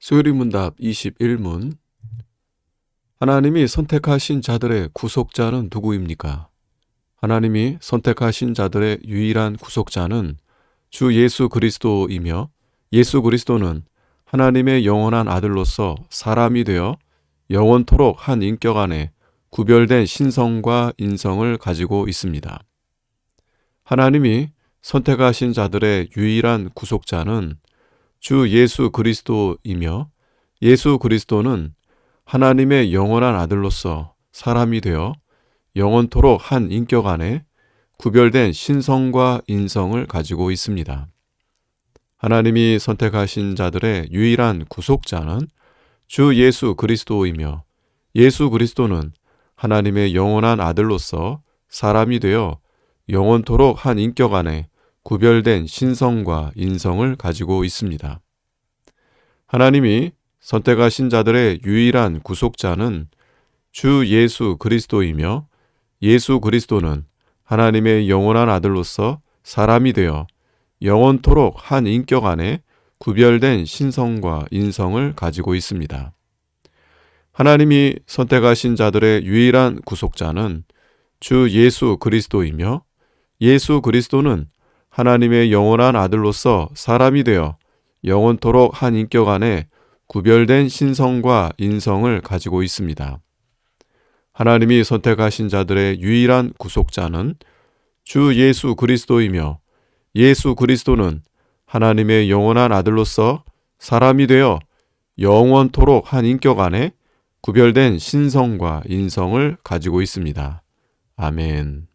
수요리 문답 21문 하나님이 선택하신 자들의 구속자는 누구입니까? 하나님이 선택하신 자들의 유일한 구속자는 주 예수 그리스도이며 예수 그리스도는 하나님의 영원한 아들로서 사람이 되어 영원토록 한 인격 안에 구별된 신성과 인성을 가지고 있습니다. 하나님이 선택하신 자들의 유일한 구속자는 주 예수 그리스도이며 예수 그리스도는 하나님의 영원한 아들로서 사람이 되어 영원토록 한 인격 안에 구별된 신성과 인성을 가지고 있습니다. 하나님이 선택하신 자들의 유일한 구속자는 주 예수 그리스도이며 예수 그리스도는 하나님의 영원한 아들로서 사람이 되어 영원토록 한 인격 안에 구별된 신성과 인성을 가지고 있습니다. 하나님이 선택하신 자들의 유일한 구속자는 주 예수 그리스도이며 예수 그리스도는 하나님의 영원한 아들로서 사람이 되어 영원토록 한 인격 안에 구별된 신성과 인성을 가지고 있습니다. 하나님이 선택하신 자들의 유일한 구속자는 주 예수 그리스도이며 예수 그리스도는 하나님의 영원한 아들로서 사람이 되어 영원토록 한 인격 안에 구별된 신성과 인성을 가지고 있습니다. 하나님이 선택하신 자들의 유일한 구속자는 주 예수 그리스도이며 예수 그리스도는 하나님의 영원한 아들로서 사람이 되어 영원토록 한 인격 안에 구별된 신성과 인성을 가지고 있습니다. 아멘.